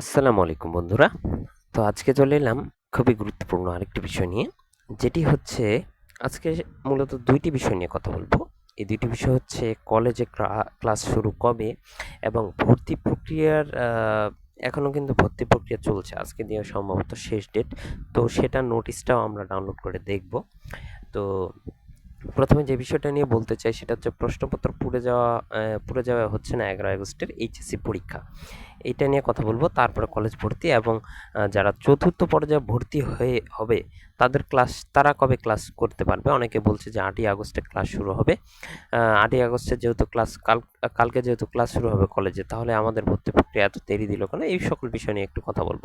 আসসালামু আলাইকুম বন্ধুরা। তো আজকে চলে এলাম খুবই গুরুত্বপূর্ণ আরেকটি বিষয় নিয়ে, যেটি হচ্ছে আজকে মূলত দুইটি বিষয় নিয়ে কথা বলব। এই দুইটি বিষয় হচ্ছে কলেজে ক্লাস শুরু কবে এবং ভর্তি প্রক্রিয়ার এখনও কিন্তু ভর্তি প্রক্রিয়া চলছে, আজকে দিয়ে সম্ভবত শেষ ডেট। তো সেটা নোটিশটাও আমরা ডাউনলোড করে দেখব। তো প্রথমে যে বিষয়টা নিয়ে বলতে চাই, সেটা হচ্ছে প্রশ্নপত্র পুড়ে যাওয়া পুড়ে যাওয়া হচ্ছে না এগারো আগস্টের এইচএসসি পরীক্ষা। এইটা নিয়ে কথা বলব। তারপরে কলেজ ভর্তি এবং যারা চতুর্থ পর্যায়ে ভর্তি হয়ে হবে, তাদের ক্লাস তারা কবে ক্লাস করতে পারবে? অনেকে বলছে যে আটই আগস্টে ক্লাস শুরু হবে। আটই আগস্টে যেহেতু ক্লাস কাল, কালকে যেহেতু ক্লাস শুরু হবে কলেজে তাহলে আমাদের ভর্তি প্রক্রিয়া এত দেরি দিল কেন? এই সকল বিষয় নিয়ে একটু কথা বলব।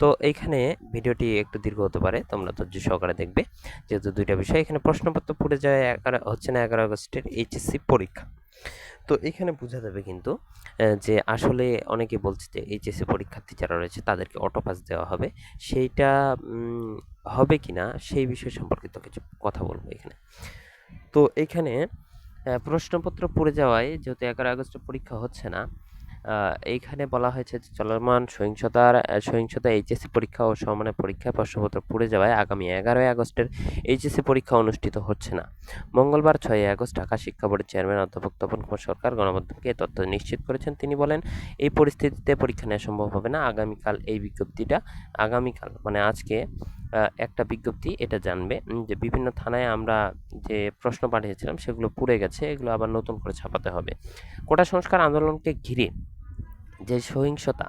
তো এইখানে ভিডিওটি একটু দীর্ঘ হতে পারে, তোমরা ধৈর্য সহকারে দেখবে। যেহেতু দুইটা বিষয়, এখানে প্রশ্নপত্র পড়ে যায় হচ্ছে না এগারো আগস্টের এইচএসসি পরীক্ষা। তো এখানে বোঝা যাবে কিন্তু যে আসলে অনেকে বলছে যে এইচএসসি পরীক্ষার্থী যারা রয়েছে তাদেরকে অটো পাস দেওয়া হবে। সেইটা হবে কি না সেই বিষয় সম্পর্কিত কিছু কথা বলব এখানে। তো এখানে প্রশ্নপত্র পড়ে যাওয়ায় যেহেতু এগারো আগস্টে পরীক্ষা হচ্ছে না এইখানে বলা হয়েছে যে চলমান সহিংসতার সহিংসতা এইচএসসি পরীক্ষা ও সমানের পরীক্ষায় প্রশ্নপত্র পুড়ে যাওয়ায় আগামী এগারোই আগস্টের এইচএসসি পরীক্ষা অনুষ্ঠিত হচ্ছে না। মঙ্গলবার ছয়ই আগস্ট ঢাকা শিক্ষা বোর্ডের চেয়ারম্যান অধ্যাপক তপন কুমার সরকার গণমাধ্যমকে এ তথ্য নিশ্চিত করেছেন। তিনি বলেন, এই পরিস্থিতিতে পরীক্ষা নেওয়া সম্ভব হবে না। আগামীকাল এই বিজ্ঞপ্তিটা, আগামীকাল মানে আজকে একটা বিজ্ঞপ্তি এটা জানবে যে বিভিন্ন থানায় আমরা যে প্রশ্ন পাঠিয়েছিলাম সেগুলো পুড়ে গেছে, এগুলো আবার নতুন করে ছাপাতে হবে। কোটা সংস্কার আন্দোলনকে ঘিরে যে সহিংসতা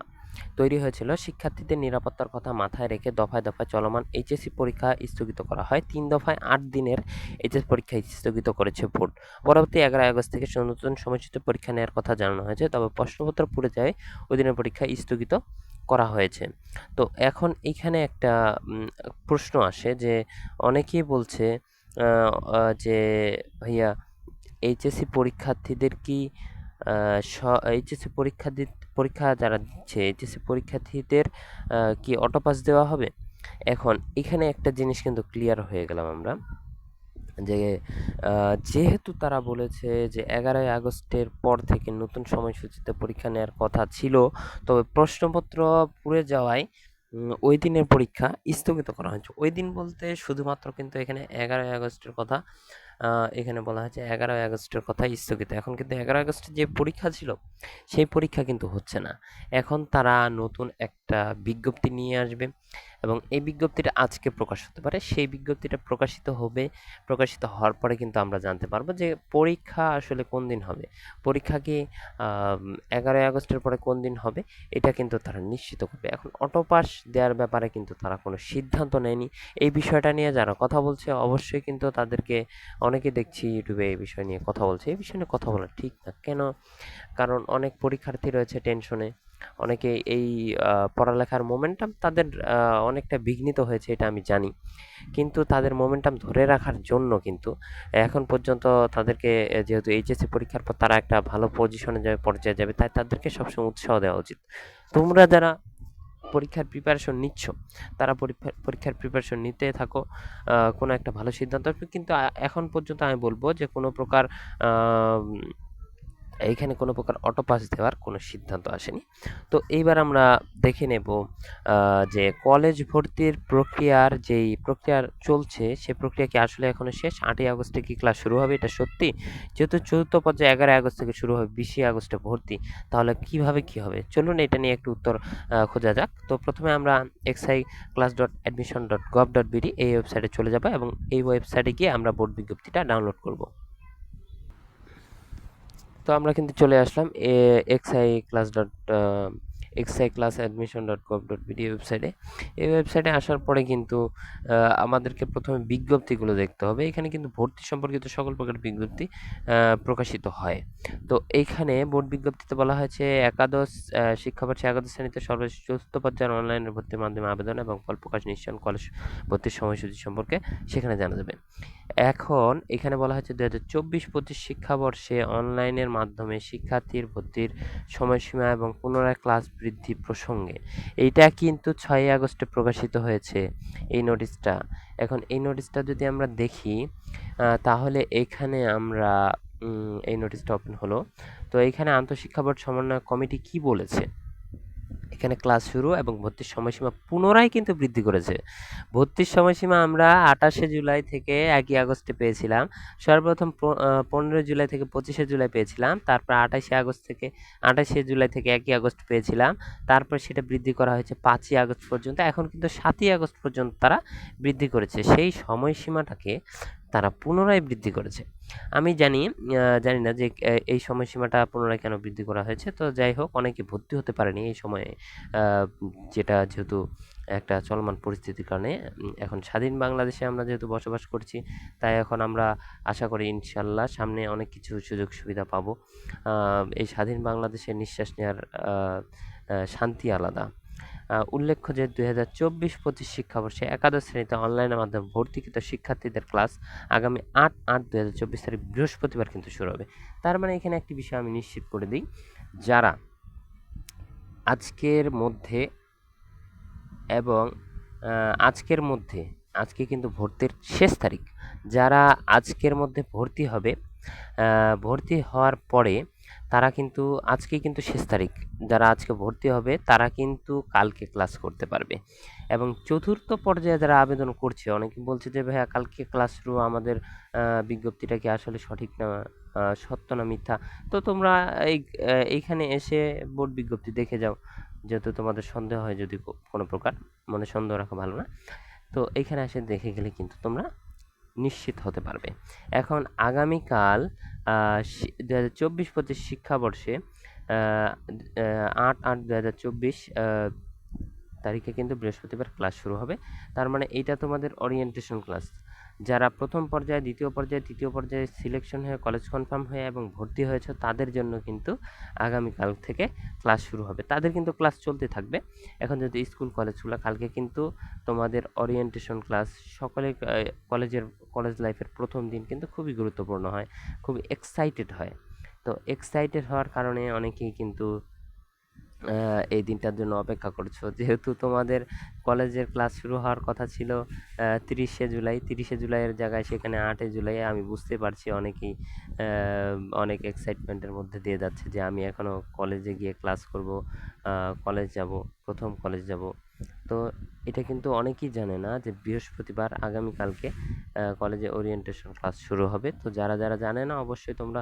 তৈরি হয়েছিল, শিক্ষার্থীদের নিরাপত্তার কথা মাথায় রেখে দফায় দফায় চলমান এইচএসসি পরীক্ষা স্থগিত করা হয়। তিন দফায় আট দিনের এইচএস পরীক্ষা স্থগিত করেছে বোর্ড। পরবর্তী এগারোই আগস্ট থেকে নতুন সময়সূচিতে পরীক্ষা নেওয়ার কথা জানানো হয়েছে, তবে প্রশ্নপত্র পুড়ে যায় ওই দিনের পরীক্ষা স্থগিত করা হয়েছে। তো এখন এইখানে একটা প্রশ্ন আসে যে অনেকেই বলছে যে ভাইয়া এইচএসসি পরীক্ষার্থীদের কি এইচএসসি পরীক্ষা দি পরীক্ষা যারা দিচ্ছে, এইচএসসি পরীক্ষার্থীদের কি অটো পাস দেওয়া হবে? এখন এখানে একটা জিনিস কিন্তু ক্লিয়ার হয়ে গেলাম আমরা। যে যেহেতু তারা বলেছে যে, এগারোই আগস্টের পর থেকে নতুন সময়সূচিতে পরীক্ষা নেওয়ার কথা ছিল, তবে প্রশ্নপত্র পুড়ে যাওয়ায় ওই দিনের পরীক্ষা স্থগিত করা হয়েছে। ওই দিন বলতে শুধুমাত্র কিন্তু এখানে এগারোই আগস্টের কথা। এখানে বলা হয়েছে এগারোই আগস্টের কথা স্থগিত। এখন কিন্তু এগারোই আগস্টের যে পরীক্ষা ছিল, সেই পরীক্ষা কিন্তু হচ্ছে না। এখন তারা নতুন একটা বিজ্ঞপ্তি নিয়ে আসবে এবং এই বিজ্ঞপ্তিটা আজকে প্রকাশ হতে পারে। সেই বিজ্ঞপ্তিটা প্রকাশিত হবে, প্রকাশিত হওয়ার পরে কিন্তু আমরা জানতে পারব যে পরীক্ষা আসলে কোন দিন হবে। পরীক্ষা কি এগারোই আগস্টের পরে কোন দিন হবে, এটা কিন্তু তারা নিশ্চিত করবে। এখন অটো পাস দেওয়ার ব্যাপারে কিন্তু তারা কোনো সিদ্ধান্ত নেয়নি। এই বিষয়টা নিয়ে যারা কথা বলছে, অবশ্যই কিন্তু তাদেরকে অনেকে দেখছি ইউটিউবে এই বিষয় নিয়ে কথা বলছে। এই বিষয় নিয়ে কথা বলা ঠিক না। কেন? কারণ অনেক পরীক্ষার্থী রয়েছে টেনশনে অনেকে এই পড়ালেখার মোমেন্টাম তাদের অনেকটা বিঘ্নিত হয়েছে এটা আমি জানি। কিন্তু তাদের মোমেন্টাম ধরে রাখার জন্য কিন্তু এখন পর্যন্ত তাদেরকে যেহেতু এইচএসসি পরীক্ষার পর তারা একটা ভালো পজিশনে যাবে, পর্যায়ে যাবে, তাই তাদেরকে সবসময় উৎসাহ দেওয়া উচিত। তোমরা যারা পরীক্ষার প্রিপারেশন নিচ্ছ। তারা পরীক্ষা- পরীক্ষার প্রিপারেশন নিতে থাকো কোনো একটা ভালো সিদ্ধান্ত কিন্তু এখন পর্যন্ত আমি বলব যে কোনো প্রকার এইখানে কোনো প্রকার অটো পাস দেওয়ার কোনো সিদ্ধান্ত আসেনি। তো এইবার আমরা দেখে নেব যে কলেজ ভর্তির প্রক্রিয়ার যেই প্রক্রিয়া চলছে, সে প্রক্রিয়া কি আসলে এখনও শেষ? আটই আগস্টে কি ক্লাস শুরু হবে? এটা সত্যি? যেহেতু চতুর্থ পর্যায়ে এগারোই আগস্ট থেকে শুরু হবে, বিশে আগস্টে ভর্তি, তাহলে কীভাবে কি হবে? চলুন এটা নিয়ে একটু উত্তর খোঁজা যাক। তো প্রথমে আমরা X I class dot admission dot gov dot BD এই ওয়েবসাইটে চলে যাব এবং এই ওয়েবসাইটে গিয়ে আমরা বোর্ড বিজ্ঞপ্তিটা ডাউনলোড করব। তো আমরা কিন্তু চলে আসলাম X I class dot X I class admission dot gov dot BD ওয়েবসাইটে এই ওয়েবসাইটে আসার পরে কিন্তু আমাদেরকে প্রথমে বিজ্ঞপ্তিগুলো দেখতে হবে। এখানে কিন্তু ভর্তি সম্পর্কিত সকল প্রকার বিজ্ঞপ্তি প্রকাশিত হয়। তো এইখানে বোর্ড বিজ্ঞপ্তিতে বলা হয়েছে, একাদশ শিক্ষাবর্ষে একাদশ শ্রেণীতে সর্বশেষ চতুর্থ পর্যায়ের অনলাইনের ভর্তির মাধ্যমে আবেদন এবং ফল প্রকাশ নিশ্চয়ন কলেজ ভর্তির সময়সূচি সম্পর্কে সেখানে জানা যাবে। এখন এখানে বলা হয়েছে দু হাজার চব্বিশ পঁচিশ শিক্ষাবর্ষে অনলাইনের মাধ্যমে শিক্ষার্থীর ভর্তির সময়সীমা এবং পুনরায় ক্লাস বৃদ্ধি প্রসঙ্গে। এইটা কিন্তু ছয়ই আগস্টে প্রকাশিত হয়েছে এই নোটিশটা। এখন এই নোটিশটা যদি আমরা দেখি তাহলে এখানে আমরা এই নোটিশটা ওপেন হলো। তো এখানে আন্তঃশিক্ষা বোর্ড সমন্বয় কমিটি কি বলেছে? এখানে ক্লাস শুরু এবং ভর্তির সময়সীমা পুনরায় কিন্তু বৃদ্ধি করেছে। ভর্তির সময়সীমা আমরা আঠাশে জুলাই থেকে একই আগস্টে পেয়েছিলাম। সর্বপ্রথম পনেরো জুলাই থেকে পঁচিশে জুলাই পেয়েছিলাম। তারপর আঠাশে আগস্ট থেকে, আঠাশে জুলাই থেকে একই আগস্ট পেয়েছিলাম। তারপর সেটা বৃদ্ধি করা হয়েছে পাঁচই আগস্ট পর্যন্ত। এখন কিন্তু সাতই আগস্ট পর্যন্ত তারা বৃদ্ধি করেছে। সেই সময়সীমাটাকে তারা পুনরায় বৃদ্ধি করেছে। আমি জানি জানি না যে এই সময়সীমাটা পুনরায় কেন বৃদ্ধি করা হয়েছে। তো যাই হোক, অনেকে ভর্তি হতে পারেনি এই সময়ে যেটা যেহেতু একটা চলমান পরিস্থিতির কারণে এখন স্বাধীন বাংলাদেশে আমরা যেহেতু বসবাস করছি, তাই এখন আমরা আশা করি ইনশাল্লাহ সামনে অনেক কিছু সুযোগ সুবিধা পাবো। এই স্বাধীন বাংলাদেশে নিঃশ্বাস নেওয়ার শান্তি আলাদা। উল্লেখ্য যে দুই হাজার চব্বিশ পঁচিশ শিক্ষাবর্ষে একাদশ শ্রেণীতে অনলাইনের মাধ্যমে ভর্তিকৃত শিক্ষার্থীদের ক্লাস আগামী আট আট দুই হাজার চব্বিশ তারিখ বৃহস্পতিবার কিন্তু শুরু হবে। তার মানে এখানে একটি বিষয় আমি নিশ্চিত করে দিই, যারা আজকের মধ্যে এবং আজকের মধ্যে, আজকে কিন্তু ভর্তির শেষ তারিখ, যারা আজকের মধ্যে ভর্তি হবে ভর্তি হওয়ার পরে তারা কিন্তু আজকে কিন্তু শেষ তারিখ যারা আজকে ভর্তি হবে, তারা কিন্তু কালকে ক্লাস করতে পারবে। এবং চতুর্থ পর্যায়ে যারা আবেদন করছে, অনেকে বলছে যে, ভাইয়া, কালকে ক্লাস আমাদের বিজ্ঞপ্তিটা কি আসলে সঠিক না সত্য না মিথ্যা? তো তোমরা এই এইখানে এসে বোর্ড বিজ্ঞপ্তি দেখে যাও যেহেতু তোমাদের সন্দেহ হয় যদি কোনো প্রকার। মনে সন্দেহ রাখা ভালো না। তো এইখানে এসে দেখে গেলে কিন্তু তোমরা নিশ্চিত হতে পারবে। এখন আগামীকাল দু হাজার চব্বিশ পঁচিশ শিক্ষাবর্ষে আট আট দু হাজার চব্বিশ তারিখে কিন্তু বৃহস্পতিবার ক্লাস শুরু হবে। তার মানে এইটা তোমাদের ওরিয়েন্টেশন ক্লাস যারা প্রথম পর্যায়ে, দ্বিতীয় পর্যায়ে, তৃতীয় পর্যায়ে সিলেকশন হয়ে কলেজ কনফার্ম হয়ে এবং ভর্তি হয়েছে, তাদের জন্য কিন্তু আগামীকাল থেকে ক্লাস শুরু হবে। তাদের কিন্তু ক্লাস চলতে থাকবে। এখন যদি স্কুল কলেজগুলো কালকে কিন্তু তোমাদের ওরিয়েন্টেশন ক্লাস সকলে কলেজের কলেজ লাইফের প্রথম দিন কিন্তু খুবই গুরুত্বপূর্ণ হয়, খুবই এক্সাইটেড হয়। তো এক্সাইটেড হওয়ার কারণে অনেকেই কিন্তু এই দিনটার জন্য অপেক্ষা করছ। যেহেতু তোমাদের কলেজের ক্লাস শুরু হওয়ার কথা ছিল তিরিশে জুলাই। তিরিশে জুলাইয়ের জায়গায় সেখানে আটই জুলাই, আমি বুঝতে পারছি অনেকেই অনেক এক্সাইটমেন্টের মধ্যে দিয়ে যাচ্ছে যে আমি এখনও কলেজে গিয়ে ক্লাস করব কলেজ যাব, প্রথম কলেজ যাব। তো এটা কিন্তু অনেকেই জানে না যে বৃহস্পতিবার আগামীকালকে কলেজে ওরিয়েন্টেশন ক্লাস শুরু হবে। তো যারা যারা জানে না, অবশ্যই তোমরা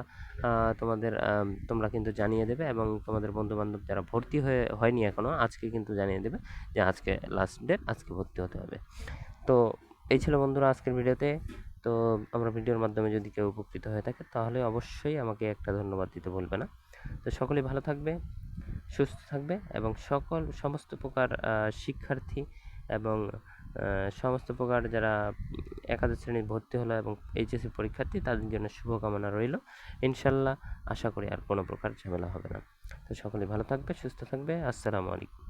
তোমাদের তোমরা কিন্তু জানিয়ে দেবে এবং তোমাদের বন্ধুবান্ধব যারা ভর্তি হয়ে, হয়নি এখনও আজকে কিন্তু জানিয়ে দেবে যে আজকে লাস্ট ডেট আজকে ভর্তি হতে হবে। তো এই ছিল বন্ধুরা আজকের ভিডিওতে। তো আমরা ভিডিওর মাধ্যমে যদি কেউ উপকৃত হয়ে থাকে, তাহলে অবশ্যই আমাকে একটা ধন্যবাদ দিতে বলবে না। তো সকলেই ভালো থাকবে, সুস্থ থাকবে এবং সকল, সমস্ত প্রকার শিক্ষার্থী এবং সমস্ত প্রকার যারা একাদশ শ্রেণির ভর্তি হলো এবং এইচএসসি পরীক্ষার্থী তাদের জন্য শুভকামনা রইল। ইনশাল্লাহ আশা করি আর কোনো প্রকার ঝামেলা হবে না। তো সকলে ভালো থাকবে, সুস্থ থাকবে। আসসালামু আলাইকুম।